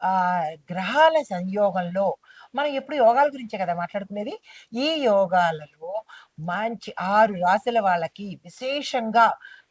ఆ గ్రహాల సంయోగంలో మనం ఎప్పుడు యోగాల గురించే కదా మాట్లాడుకునేది? ఈ యోగాలలో మంచి ఆరు రాశుల వాళ్ళకి విశేషంగా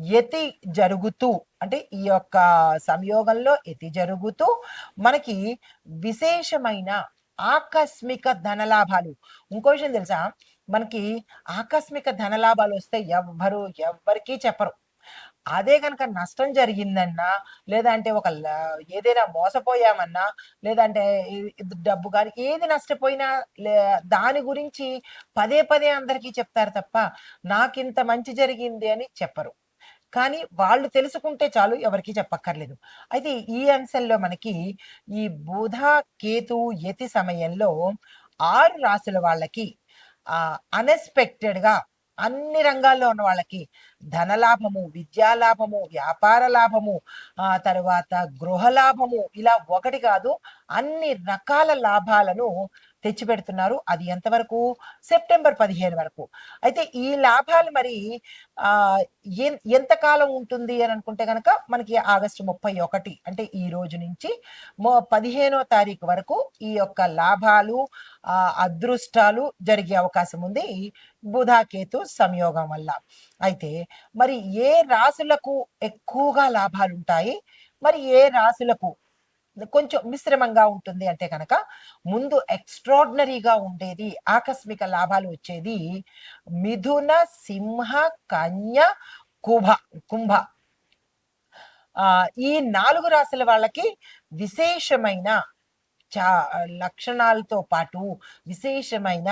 యతి జరుగుతూ అంటే ఈ యొక్క సంయోగంలో యతి జరుగుతూ మనకి విశేషమైన ఆకస్మిక ధనలాభాలు. ఇంకో విషయం తెలుసా? మనకి ఆకస్మిక ధనలాభాలు వస్తే ఎవ్వరు ఎవ్వరికీ చెప్పరు. అదే కనుక నష్టం జరిగిందన్నా లేదంటే ఒక ఏదైనా మోసపోయామన్నా లేదంటే డబ్బు కానీ ఏది నష్టపోయినా లే- దాని గురించి పదే పదే అందరికీ చెప్తారు తప్ప నాకింత మంచి జరిగింది అని చెప్పరు. కానీ వాళ్ళు తెలుసుకుంటే చాలు ఎవరికి చెప్పక్కర్లేదు. అయితే ఈ అంశంలో మనకి ఈ బుధ కేతు యతి సమయంలో ఆరు రాసుల వాళ్ళకి ఆ అన్ఎక్స్పెక్టెడ్గా అన్ని రంగాల్లో ఉన్న వాళ్ళకి ధనలాభము విద్యా లాభము వ్యాపార లాభము ఆ తర్వాత గృహ లాభము ఇలా ఒకటి కాదు అన్ని రకాల లాభాలను తెచ్చిపెడుతున్నారు అది ఎంతవరకు సెప్టెంబర్ పదిహేను వరకు. అయితే ఈ లాభాలు మరి ఆ ఎంతకాలం ఉంటుంది అని అనుకుంటే కనుక మనకి ఆగస్టు ముప్పై ఒకటి అంటే ఈ రోజు నుంచి పదిహేనో తారీఖు వరకు ఈ యొక్క లాభాలు ఆ అదృష్టాలు జరిగే అవకాశం ఉంది బుధాకేతు సంయోగం వల్ల. అయితే మరి ఏ రాశులకు ఎక్కువగా లాభాలు ఉంటాయి? మరి ఏ రాశులకు కొంచెం మిశ్రమంగా ఉంటుంది అంటే కనుక ముందు ఎక్స్ట్రాడినరీగా ఉండేది ఆకస్మిక లాభాలు వచ్చేది మిథున సింహ కన్య కుభ కుంభ. ఈ నాలుగు రాశుల వాళ్ళకి విశేషమైన చా లక్షణాలతో పాటు విశేషమైన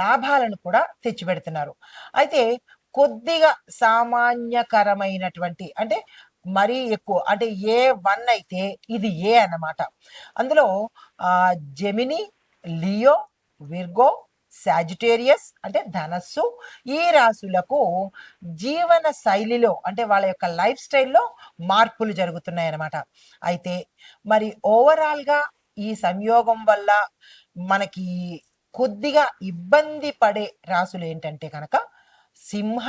లాభాలను కూడా తెచ్చిపెడుతున్నారు. అయితే కొద్దిగా సామాన్యకరమైనటువంటి అంటే మరీ ఎక్కువ. అంటే ఏ వన్ అయితే ఇది ఏ అన్నమాట. అందులో జెమిని లియో విర్గో సాజిటేరియస్ అంటే ధనస్సు ఈ రాశులకు జీవన శైలిలో అంటే వాళ్ళ యొక్క లైఫ్ స్టైల్లో మార్పులు జరుగుతున్నాయి అన్నమాట అయితే మరి ఓవరాల్గా ఈ సంయోగం వల్ల మనకి కొద్దిగా ఇబ్బంది పడే రాసులు ఏంటంటే కనుక సింహ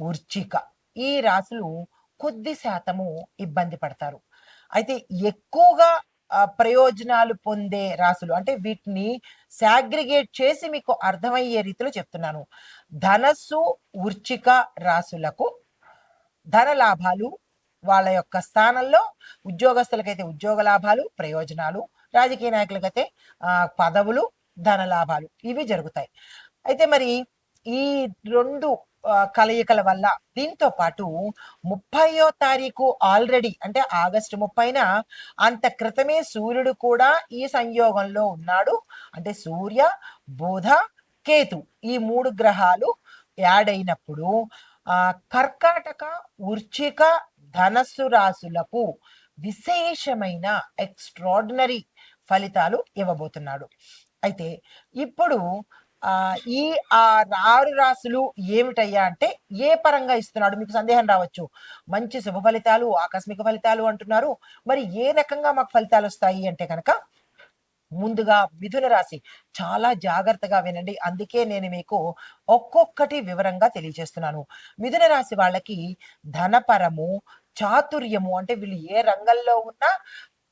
ఉర్చిక ఈ రాసులు కొద్ది శాతము ఇబ్బంది పడతారు. అయితే ఎక్కువగా ప్రయోజనాలు పొందే రాసులు అంటే వీటిని సాగ్రిగేట్ చేసి మీకు అర్థమయ్యే రీతిలో చెప్తున్నాను. ధనస్సు ఉర్చిక రాసులకు ధన లాభాలు వాళ్ళ యొక్క స్థానంలో ఉద్యోగస్తులకైతే ఉద్యోగ లాభాలు ప్రయోజనాలు రాజకీయ నాయకులకైతే పదవులు ధన లాభాలు ఇవి జరుగుతాయి. అయితే మరి ఈ రెండు కలయికల వల్ల. దీంతో పాటు ముప్పయో తారీఖు ఆల్రెడీ అంటే ఆగస్టు ముప్పైన అంత క్రితమే సూర్యుడు కూడా ఈ సంయోగంలో ఉన్నాడు. అంటే సూర్య బుధ కేతు ఈ మూడు గ్రహాలు యాడ్ అయినప్పుడు ఆ కర్కాటక ఉర్చిక ధనస్సు రాశులకు విశేషమైన ఎక్స్ట్రాడినరీ ఫలితాలు ఇవ్వబోతున్నాడు. అయితే ఇప్పుడు ఈ ఆ ఆరు రాశులు ఏమిటయ్యా అంటే ఏ పరంగా ఇస్తున్నాడు? మీకు సందేహం రావచ్చు. మంచి శుభ ఫలితాలు ఆకస్మిక ఫలితాలు అంటున్నారు. మరి ఏ రకంగా మాకు ఫలితాలు వస్తాయి అంటే కనుక ముందుగా మిథున రాశి. చాలా జాగ్రత్తగా వినండి. అందుకే నేను మీకు ఒక్కొక్కటి వివరంగా తెలియజేస్తున్నాను. మిథున రాశి వాళ్ళకి ధనపరము చాతుర్యము అంటే వీళ్ళు ఏ రంగంలో ఉన్నా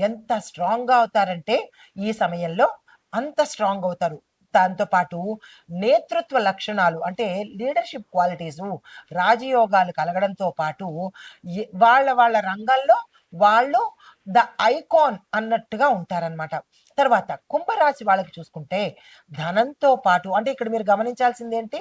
ఎంత స్ట్రాంగ్గా అవుతారంటే ఈ సమయంలో అంత స్ట్రాంగ్ అవుతారు. దాంతో పాటు నేతృత్వ లక్షణాలు అంటే లీడర్షిప్ క్వాలిటీస్ రాజయోగాలు కలగడంతో పాటు వాళ్ళ వాళ్ళ రంగంలో వాళ్ళు ద ఐకాన్ అన్నట్టుగా ఉంటారన్నమాట. తర్వాత కుంభరాశి వాళ్ళకి చూసుకుంటే ధనంతో పాటు అంటే ఇక్కడ మీరు గమనించాల్సింది ఏంటి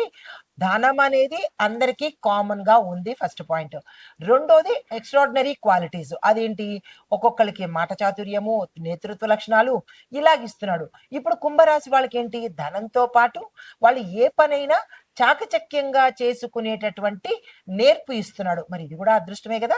ధనం అనేది అందరికీ కామన్గా ఉంది ఫస్ట్ పాయింట్ రెండోది ఎక్స్ట్రాడినరీ క్వాలిటీస్ అదేంటి? ఒక్కొక్కరికి మాట చాతుర్యము నేతృత్వ లక్షణాలు ఇలాగిస్తున్నాడు ఇప్పుడు కుంభరాశి వాళ్ళకి ఏంటి ధనంతో పాటు వాళ్ళు ఏ పనైనా చాకచక్యంగా చేసుకునేటటువంటి నేర్పు ఇస్తున్నాడు. మరి ఇది కూడా అదృష్టమే కదా?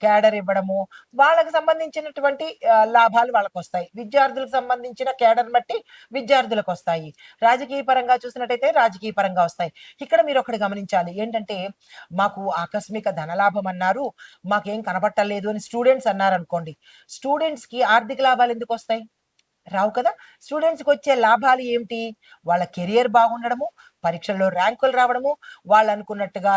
క్యాడర్ ఇవ్వడము వాళ్ళకి సంబంధించినటువంటి లాభాలు వాళ్ళకు వస్తాయి విద్యార్థులకు సంబంధించిన క్యాడర్ బట్టి విద్యార్థులకు వస్తాయి రాజకీయ పరంగా చూసినట్టయితే రాజకీయ పరంగా వస్తాయి. ఇక్కడ మీరు ఒకటి గమనించాలి. ఏంటంటే మాకు ఆకస్మిక ధనలాభం అన్నారు. మాకేం కనబట్టలేదు అని స్టూడెంట్స్ అన్నారు అనుకోండి స్టూడెంట్స్కి ఆర్థిక లాభాలు ఎందుకు వస్తాయి రావు కదా! స్టూడెంట్స్కి వచ్చే లాభాలు ఏమిటి? వాళ్ళ కెరియర్ బాగుండడము పరీక్షల్లో ర్యాంకులు రావడము వాళ్ళు అనుకున్నట్టుగా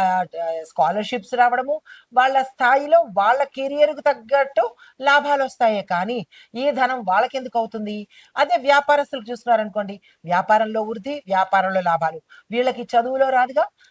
స్కాలర్షిప్స్ రావడము వాళ్ళ స్థాయిలో వాళ్ళ కెరియర్కు తగ్గట్టు లాభాలు వస్తాయే కానీ ఈ ధనం వాళ్ళకి ఎందుకు అవుతుంది? అదే వ్యాపారస్తులకు చూస్తున్నారనుకోండి వ్యాపారంలో వృద్ధి వ్యాపారంలో లాభాలు. వీళ్ళకి చదువులో రాదుగా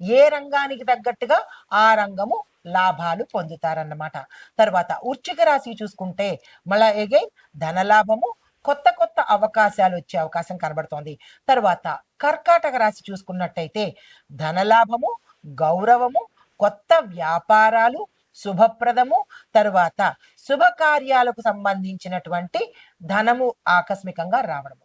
ఏ రంగానికి తగ్గట్టుగా ఆ రంగము లాభాలు పొందుతారన్నమాట. తర్వాత వృశ్చిక రాశి చూసుకుంటే మళ్ళా ఎగైన్ ధనలాభము కొత్త కొత్త అవకాశాలు వచ్చే అవకాశం కనబడుతోంది. తర్వాత కర్కాటక రాశి చూసుకున్నట్టయితే ధనలాభము గౌరవము కొత్త వ్యాపారాలు శుభప్రదము తరువాత శుభకార్యాలకు సంబంధించినటువంటి ధనము ఆకస్మికంగా రావడము.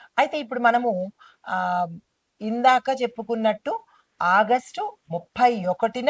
అయితే ఇప్పుడు మనము ఇందాక చెప్పుకున్నట్టు ఆగస్టు ముప్పై ఒకటిన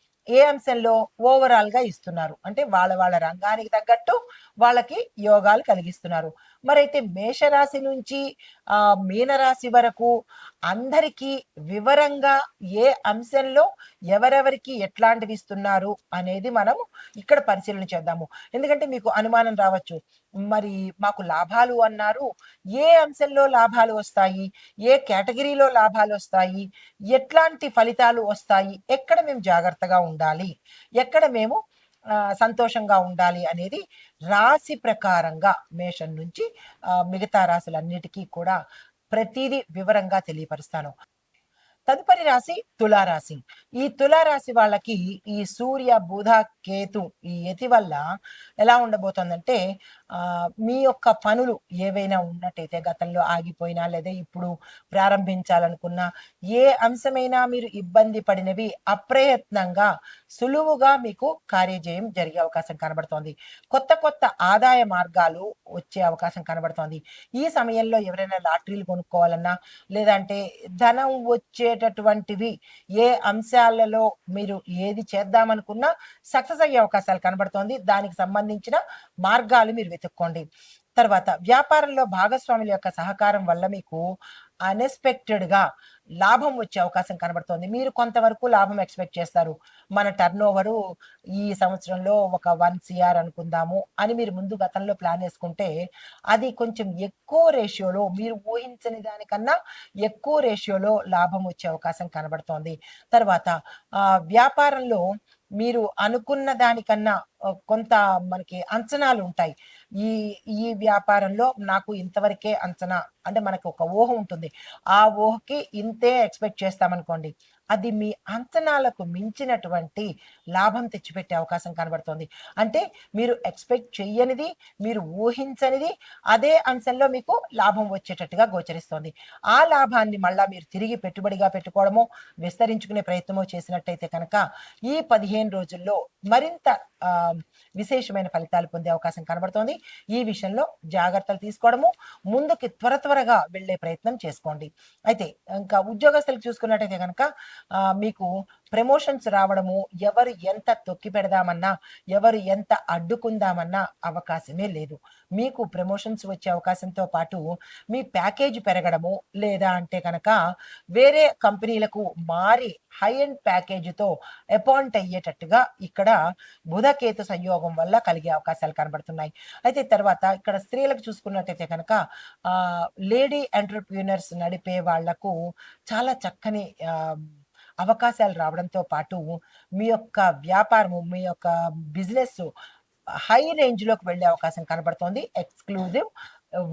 ఏ అంశంలో ఓవరాల్గా ఇస్తున్నారు? అంటే వాళ్ళ వాళ్ళ రంగానికి తగ్గట్టు వాళ్ళకి యోగాలు కలిగిస్తున్నారు. మరైతే మేషరాశి నుంచి ఆ మీనరాశి వరకు అందరికీ వివరంగా ఏ అంశంలో ఎవరెవరికి ఎట్లాంటివి ఇస్తున్నారు అనేది మనం ఇక్కడ పరిశీలన చేద్దాము. ఎందుకంటే మీకు అనుమానం రావచ్చు. మరి మాకు లాభాలు అన్నారు. ఏ అంశంలో లాభాలు వస్తాయి? ఏ కేటగిరీలో లాభాలు వస్తాయి? ఎట్లాంటి ఫలితాలు వస్తాయి? ఎక్కడ మేము జాగ్రత్తగా ఉండాలి? ఎక్కడ మేము సంతోషంగా ఉండాలి అనేది రాశి ప్రకారంగా మేషం నుంచి మిగతా రాశులన్నిటికీ కూడా ప్రతిదీ వివరంగా తెలియపరుస్తాను. తదుపరి రాశి తులారాశి. ఈ తులారాశి వాళ్ళకి ఈ సూర్య బుధ కేతు ఈ యతి వల్ల ఎలా ఉండబోతోందంటే మీ యొక్క పనులు ఏవైనా ఉన్నట్టయితే గతంలో ఆగిపోయినా లేదా ఇప్పుడు ప్రారంభించాలనుకున్నా ఏ అంశమైనా మీరు ఇబ్బంది పడినవి అప్రయత్నంగా సులువుగా మీకు కార్యజయం జరిగే అవకాశం కనబడుతోంది. కొత్త కొత్త ఆదాయ మార్గాలు వచ్చే అవకాశం కనబడుతోంది. ఈ సమయంలో ఎవరైనా లాటరీలు కొనుక్కోవాలన్నా లేదంటే ధనం వచ్చేటటువంటివి ఏ అంశాలలో మీరు ఏది చేద్దామనుకున్నా సక్సెస్ అయ్యే అవకాశాలు కనబడుతోంది. దానికి సంబంధించిన మార్గాలు మీరు వెతుక్కోండి. తర్వాత వ్యాపారంలో భాగస్వాముల యొక్క సహకారం వల్ల మీకు అన్ఎక్స్పెక్టెడ్గా లాభం వచ్చే అవకాశం కనబడుతోంది. మీరు కొంతవరకు లాభం ఎక్స్పెక్ట్ చేస్తారు. మన టర్న్ ఓవరు ఈ సంవత్సరంలో ఒక వన్ సిఆర్ అనుకుందాము అని మీరు ముందు గతంలో ప్లాన్ వేసుకుంటే అది కొంచెం ఎక్కువ రేషియోలో మీరు ఊహించని దానికన్నా ఎక్కువ రేషియోలో లాభం వచ్చే అవకాశం కనబడుతోంది. తర్వాత వ్యాపారంలో మీరు అనుకున్న దానికన్నా కొంత మనకి అంచనాలు ఉంటాయి. ఈ ఈ వ్యాపారంలో నాకు ఇంతవరకే అంచనా అంటే మనకు ఒక ఊహ ఉంటుంది. ఆ ఊహకి ఇంతే ఎక్స్పెక్ట్ చేస్తామనుకోండి. అది మీ అంచనాలకు మించినటువంటి లాభం తెచ్చిపెట్టే అవకాశం కనబడుతుంది. అంటే మీరు ఎక్స్పెక్ట్ చెయ్యనిది మీరు ఊహించనిది అదే అంశంలో మీకు లాభం వచ్చేటట్టుగా గోచరిస్తోంది. ఆ లాభాన్ని మళ్ళా మీరు తిరిగి పెట్టుబడిగా పెట్టుకోవడమో విస్తరించుకునే ప్రయత్నమో చేసినట్టయితే కనుక ఈ పదిహేను రోజుల్లో మరింత విశేషమైన ఫలితాలు పొందే అవకాశం కనబడుతోంది. ఈ విషయంలో జాగ్రత్తలు తీసుకోవడము ముందుకి త్వర త్వరగా వెళ్ళే ప్రయత్నం చేసుకోండి. అయితే ఇంకా ఉద్యోగస్తులకు చూసుకున్నట్టయితే కనుక మీకు ప్రమోషన్స్ రావడము ఎవరు ఎంత తొక్కి పెడదామన్నా ఎవరు ఎంత అడ్డుకుందామన్నా అవకాశమే లేదు. మీకు ప్రమోషన్స్ వచ్చే అవకాశంతో పాటు మీ ప్యాకేజ్ పెరగడము లేదా అంటే కనుక వేరే కంపెనీలకు మారి హై అండ్ ప్యాకేజీతో అపాయింట్ అయ్యేటట్టుగా ఇక్కడ బుధకేతు సంయోగం వల్ల కలిగే అవకాశాలు కనబడుతున్నాయి. అయితే తర్వాత ఇక్కడ స్త్రీలకు చూసుకున్నట్టయితే కనుక లేడీ ఎంటర్ప్రీనర్స్ నడిపే వాళ్ళకు చాలా చక్కని అవకాశాలు రావడంతో పాటు మీ యొక్క వ్యాపారము మీ యొక్క బిజినెస్ హై రేంజ్లోకి వెళ్ళే అవకాశం కనబడుతోంది. ఎక్స్క్లూజివ్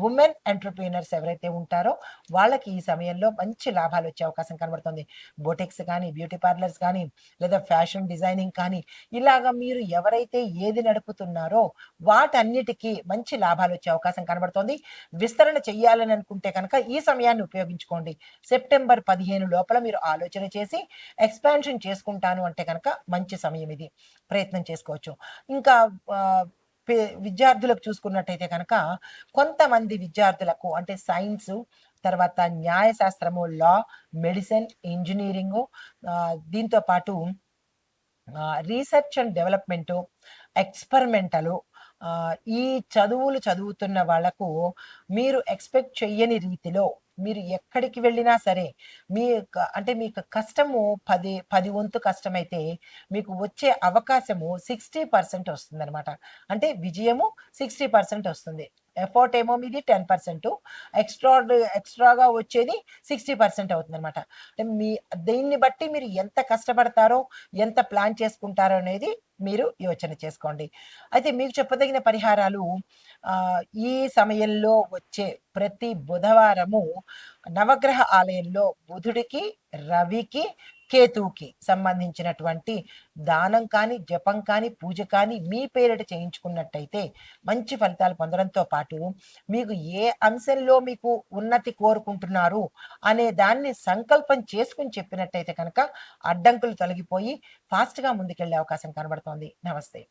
ఉమెన్ ఎంటర్ప్రీనర్స్ ఎవరైతే ఉంటారో వాళ్ళకి ఈ సమయంలో మంచి లాభాలు వచ్చే అవకాశం కనబడుతుంది. బోటెక్స్ కానీ బ్యూటీ పార్లర్స్ కానీ లేదా ఫ్యాషన్ డిజైనింగ్ కానీ ఇలాగా మీరు ఎవరైతే ఏది నడుపుతున్నారో వాటన్నిటికీ మంచి లాభాలు వచ్చే అవకాశం కనబడుతోంది. విస్తరణ చెయ్యాలని అనుకుంటే కనుక ఈ సమయాన్ని ఉపయోగించుకోండి. సెప్టెంబర్ పదిహేను లోపల మీరు ఆలోచన చేసి ఎక్స్పాన్షన్ చేసుకుంటాను అంటే కనుక మంచి సమయం ఇది. ప్రయత్నం చేసుకోవచ్చు. ఇంకా విద్యార్థులకు చూసుకున్నట్టయితే కనుక కొంతమంది విద్యార్థులకు అంటే సైన్స్ తర్వాత న్యాయశాస్త్రము లా మెడిసిన్ ఇంజనీరింగు దీంతో పాటు రీసెర్చ్ అండ్ డెవలప్మెంటు ఎక్స్పెరిమెంటలు ఈ చదువులు చదువుతున్న వాళ్ళకు మీరు ఎక్స్పెక్ట్ చెయ్యని రీతిలో మీరు ఎక్కడికి వెళ్ళినా సరే మీ యొక్క అంటే మీకు కష్టము పది పది వంతు కష్టమైతే మీకు వచ్చే అవకాశము సిక్స్టీ పర్సెంట్ వస్తుంది అనమాట అంటే విజయము సిక్స్టీ పర్సెంట్ వస్తుంది. ఎఫర్ట్ ఏమో మీది టెన్ పర్సెంట్ ఎక్స్ట్రా ఎక్స్ట్రాగా వచ్చేది సిక్స్టీ పర్సెంట్ అవుతుంది అనమాట మీ దీన్ని బట్టి మీరు ఎంత కష్టపడతారో ఎంత ప్లాన్ చేసుకుంటారో అనేది మీరు యోచన చేసుకోండి. అయితే మీకు చెప్పదగిన పరిహారాలు ఈ సమయంలో వచ్చే ప్రతి బుధవారము నవగ్రహ ఆలయంలో బుధుడికి రవికి కేతువుకి సంబంధించినటువంటి దానం కానీ జపం కానీ పూజ కానీ మీ పేరిట చేయించుకున్నట్టయితే మంచి ఫలితాలు పొందడంతో పాటు మీకు ఏ అంశంలో మీకు ఉన్నతి కోరుకుంటున్నారు అనే దాన్ని సంకల్పం చేసుకుని చెప్పినట్టయితే కనుక అడ్డంకులు తొలగిపోయి ఫాస్ట్గా ముందుకెళ్ళే అవకాశం కనబడుతోంది. నమస్తే.